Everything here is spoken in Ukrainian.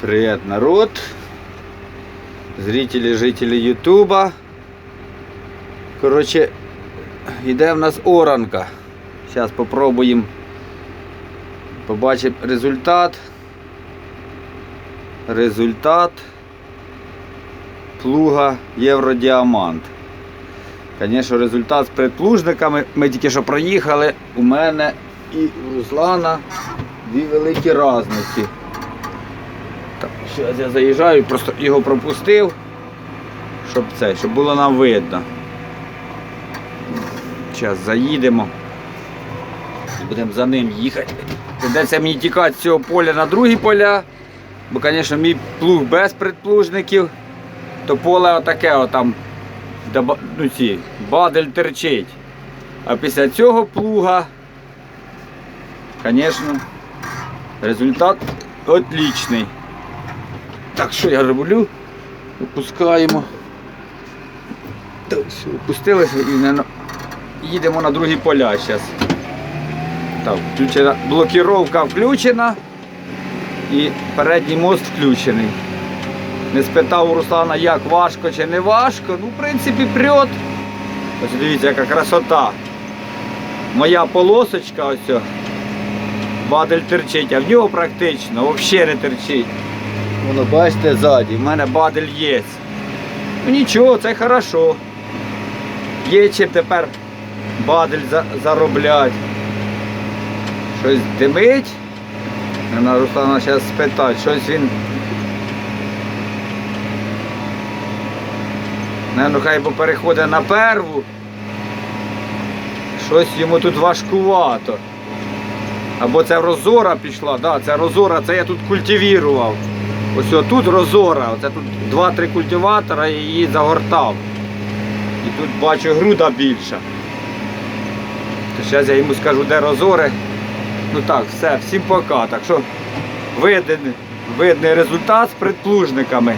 Привет, народ. Зрители, жителі Ютуба. Коротше, йде в нас оранка. Зараз попробуємо побачимо результат. Результат плуга Євродіамант. Звісно, результат з предплужниками. Ми тільки що проїхали. У мене і у Руслана дві великі різниці. Зараз я заїжджаю, просто його пропустив, щоб це, щоб було нам видно. Зараз заїдемо. Будемо за ним їхати. Придеться мені тікати з цього поля на другі поля. Бо, звісно, мій плуг без предплужників, то поле отаке отам, ну, ці, бадель терчить. А після цього плуга, звісно, результат отлічний. Так, що я роблю? Опускаємо. Так, все, опустилися і не... їдемо на другі поля зараз. Так, включена, блокіровка включена і передній мост включений. Не спитав у Руслана, як важко чи не важко. Ну, в принципі, прьот. Ось дивіться, яка красота. Моя полосочка ось. Бадель терчить, а в нього практично взагалі не терчить. Воно бачите ззаді, в мене бадель є. Ну нічого, це хорошо. Є чим тепер бадель за, заробляти. Щось димить. Вона Руслана зараз спитати, щось він. Не, ну хай переходить на перву. Щось йому тут важкувато. Або це розора пішла, да, це розора, це я тут культивірував. Ось тут розора, оце тут 2-3 культиватора і її загортав. І тут бачу груда більша. То зараз я йому скажу, де розори. Ну так, все, всім пока. Так що виден, видний результат з предплужниками.